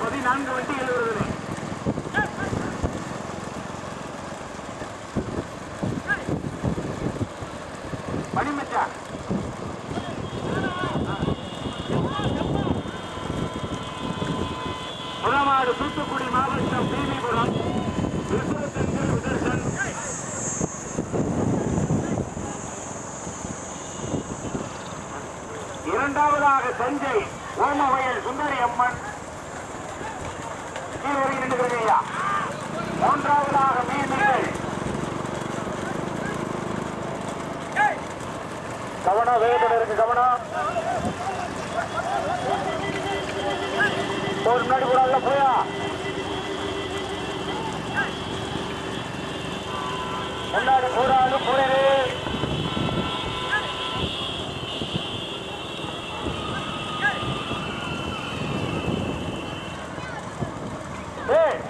பதினான்கு வண்டிகள் வருகிறது பணிமச்சா முதமாடு தூத்துக்குடி மாவட்டம் பிபிபுரம் விஸ்வசங்கர் விதர்சன் இரண்டாவதாக சஞ்சய் ஓமவயல் சுந்தரி அம்மன் கீழ் வருகை நின்றுகிறது ஐயா கவனம் இருக்கு கவனம். ஒரு முன்னாடி போறாங்க போயா. முன்னாடி போறாங்க போயிரு.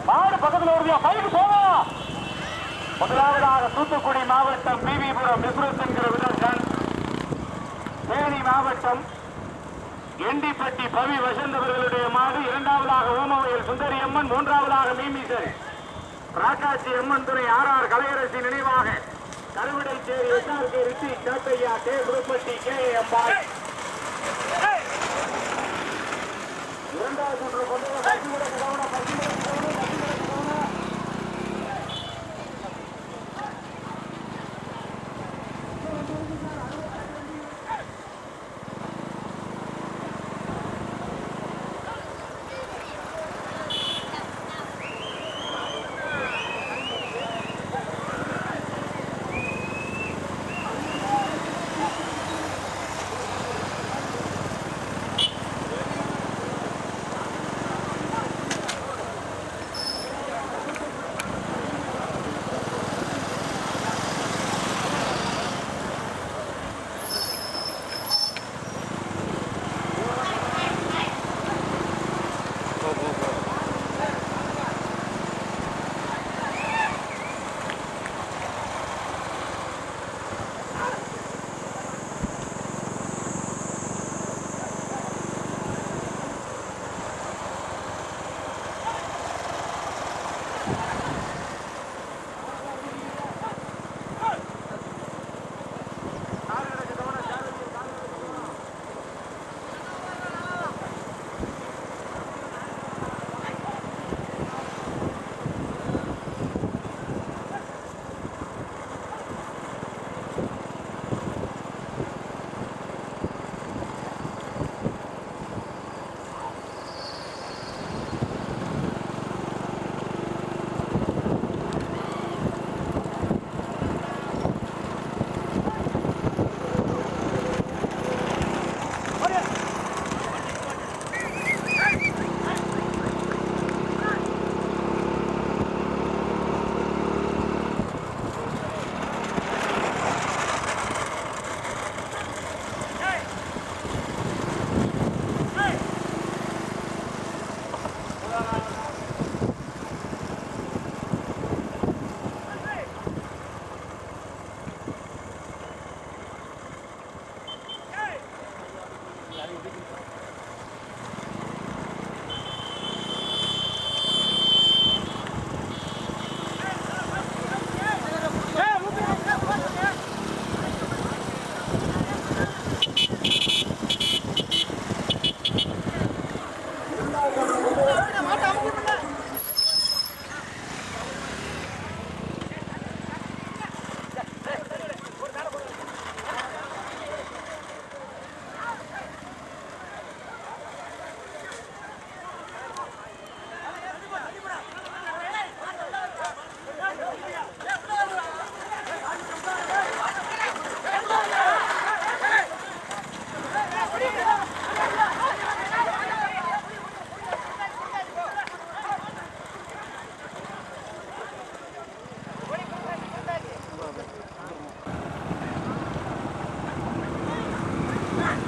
மாடு பக்கத்துல வருவியா பைக்கு போவா முதலாவதாக தூத்துக்குடி மாவட்டம் பிவிபுரம் மிஸ்ரத் என்கிற விதர்சன் தேனி மாவட்டம் எண்டிப்பட்டி பவி வசந்த் அவர்களுடைய மாடு இரண்டாவதாக ஓமவயல் சுந்தரி அம்மன் மூன்றாவதாக மீமிசர் ராக்காட்சி அம்மன் துணை ஆர் ஆர் கலையரசி நினைவாக Karuvidaicheri SRK Rishi Sathaiya K Kuruppatti K Ambal இரண்டாவது சுற்று கொண்டு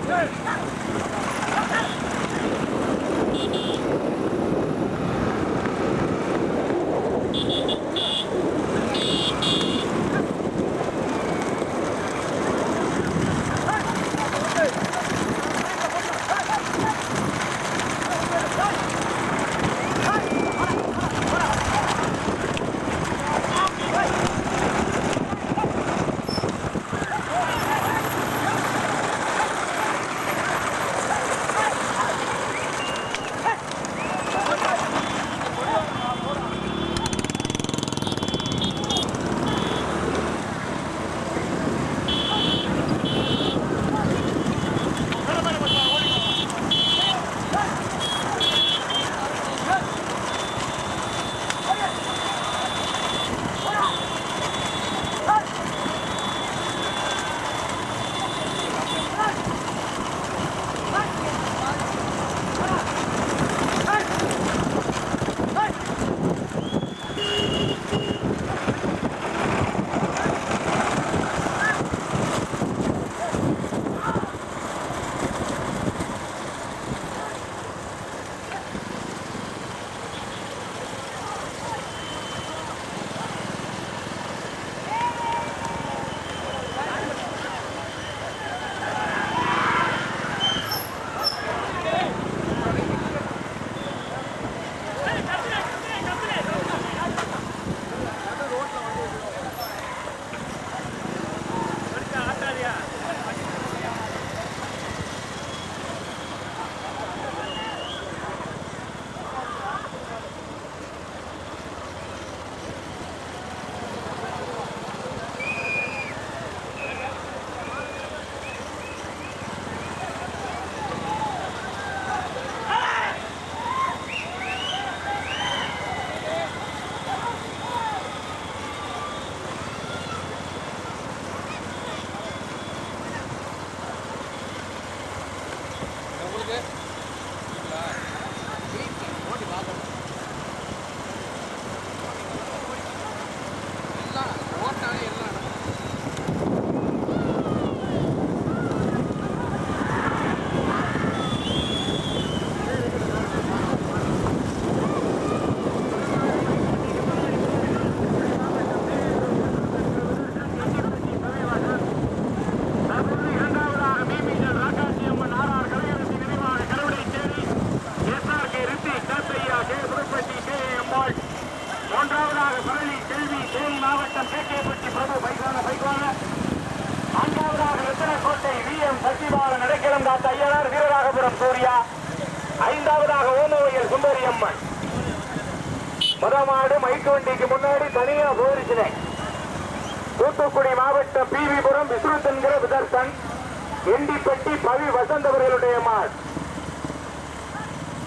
Hey!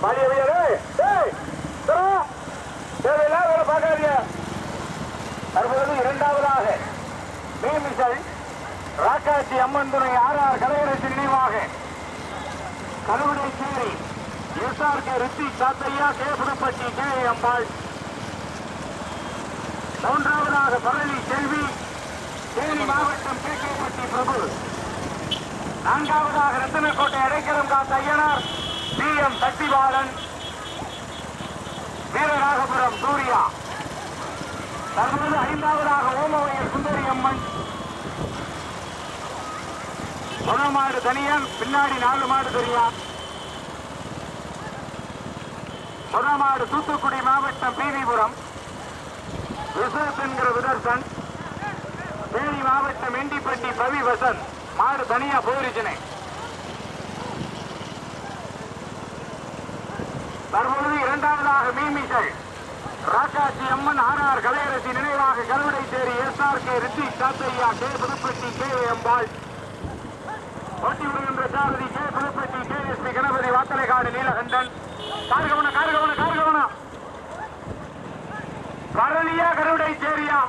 பாலிய வீரரே, தேவையில்லாத வேலை பார்க்காதீங்க. தற்பொழுது இரண்டாவதாக மீமிசல் ராக்காட்சி அம்மன் துணை ஆர் ஆர் நினைவாக. Karuvidaicheri SRK Riththi Sathaiya K K Ambal மூன்றாவதாக பழனி செல்வி தேனி மாவட்டம் கே கேப்பட்டி பிரபு. நான்காவதாக Rathanakottai Adaikalam Katha Ayyanar. P M Sakthibalan Veeraragapuram Surya. தற்போது ஐந்தாவதாக ஓமவையர் சுந்தரி அம்மன். முதல் மாடு தனியன் பின்னாடி நாலு மாடு தனியா முதல் மாடு தூத்துக்குடி மாவட்டம் பீவிபுரம் விசத் என்கிற விதர்சன். தேனி மாவட்டம் எண்டிப்பட்டி பவி வசந்த் மாடு தனியா போயிருச்சுனே. தற்பொழுது இரண்டாவதாக மீமிகள் ராஜாஜி அம்மன் ஆர் ஆர் கலையரசி நினைவாக Karuvadaitheri S. R. K. Riththi Sathaiya K. Puduppatti K. Ambal போட்டி விடுகின்ற Sarathi K. Puduppatti K. S. P. Ganapathi Vathalaikadu Neelakandan. கார்கவன கார்கவன கார்கவன. கரணியா கருவடை தேரியா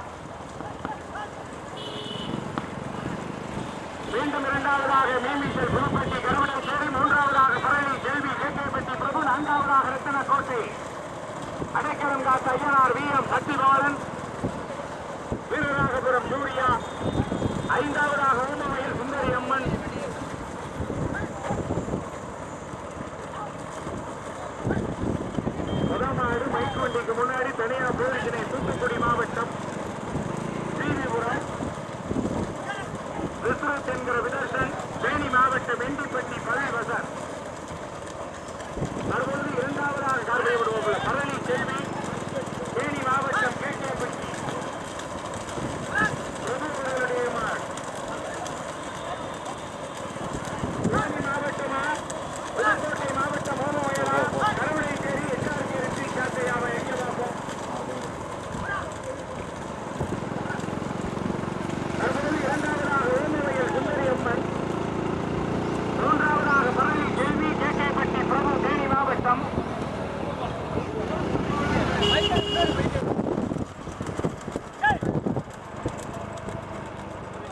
மீண்டும் இரண்டாவதாக மீமிசல் புதுப்பட்டி கருவடை தேரி மூன்றாவதாக கேட்டைப்பட்டி பிரபு நான்காவதாக ரத்தன கோட்டை. Adaikalam Katha Ayyanar V M Sathibalan. Veeraragapuram Surya ஐந்தாவதாக ஊமமையில் சுந்தரி அம்மன். முதமாடு மைக் வண்டிக்கு முன்னாடி தனியார் பேருக்கினை தூத்துக்குடி மாவட்டம். ஸ்ரீவிபுரம். விஸ்ருத் என்கிற விதர்சன் தேனி மாவட்டம் வெண்டிப்பட்டி பழைய தற்பொழுது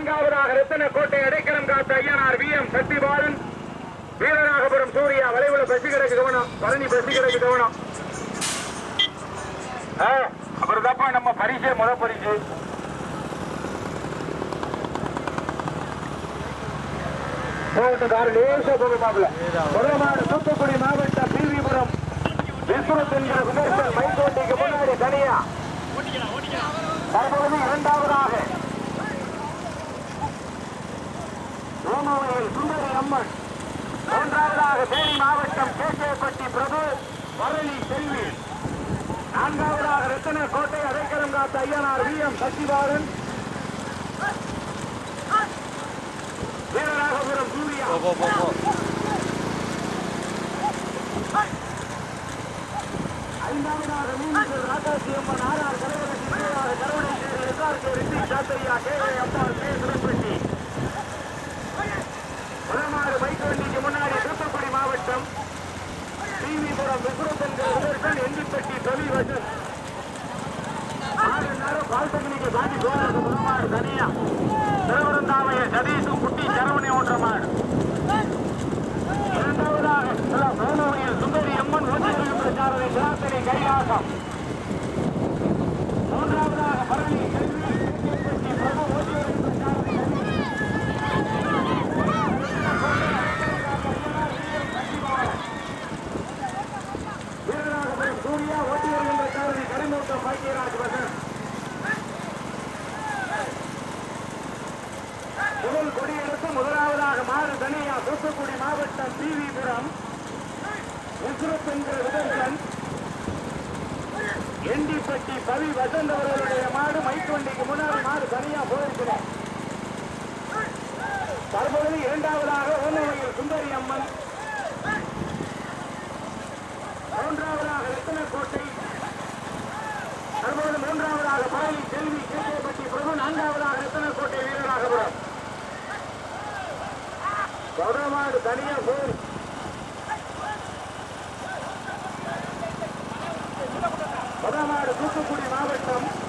நான்காவதாக ரத்தனக்கோட்டை அடைக்கலம் காத்த ஐயனார் வி எம் சக்திபாலன். வீரநாகபுரம் சூர்யா வளைவுல பசி கிடக்கு கவனம். பழனி பசி கிடக்கு கவனம் அப்புறம் தப்பா நம்ம பரிசு முத பரிசு. தூத்துக்குடி மாவட்ட பிவிபுரம் விஸ்வரத்தின் என்கிற மைக்கோட்டிக்கு முன்னாடி தனியா. தற்பொழுது இரண்டாவதாக. ஓமவையில் சுந்தரி அம்மன். மூன்றாவதாக தேனி மாவட்டம் கேசேப்பட்டி பிரபு பழனி செல்வி நான்காவதாக ரத்தன கோட்டை அடைக்கலம் காத்த ஐயனார் வி எம் சசிபாலன். வீரராகபுரம் சூர்யா. ஐந்தாவதாக மீன்கள் ராதாசி அம்மன் ஆறார் கலைவரசி வீரராக கருவடை சாத்தையா கே அம்பாள் கே சுரப்பட்டி முதமாறு பைக் வண்டிக்கு முன்னாடி தூத்துக்குடி மாவட்டம் டிவிபுரம் விஸ்வரத்தன் விதர்சன் எண்டிப்பட்டி தொழில் வசன் ஆறு இன்னைக்கு பாட்டி போகிறது முதமாடு தனியா திருவருந்தாமைய சதீஷும் குட்டி சரவணி ஓட்டுற மாடு இரண்டாவதாக சோனோனியில் சுந்தரி அம்மன் ஓட்டுநர்கள் பிரச்சாரத்தை சராசரி கைலாசம் மூன்றாவதாக பரணி செல்வி கேகேபட்டி பிரபு ஓட்டுநர்கள் பிரச்சாரத்தை வீரராகபுரம் சூர்யா ஓட்டி வருகின்ற சாரதி கரிமூட்டம் பாக்கியராஜ் வசன் முதல் கொடியெடுத்து முதலாவதாக மாறு தனியா தூத்துக்குடி மாவட்டம் பிவிபுரம் இஸ்ரத் என்கிற விதர்சன் எண்டிப்பட்டி பவி வசந்த் அவர்களுடைய மாடு மைத்துவண்டிக்கு முன்னாடி மாடு தனியா போயிருக்கிறார். தற்பொழுது இரண்டாவதாக ஓனவையில் சுந்தரி அம்மன். மூன்றாவதாக ரத்தனக்கோட்டை. தற்போது மூன்றாவதாக பழனி செல்வி கேட்டப்பட்டி பிரபு. நான்காவதாக ரத்தனக்கோட்டை வீரராகபுரம் தொடர்மாடு தனியா போயிருக்கிறார். தமிழ்நாடு தூத்துக்குடி மாவட்டம்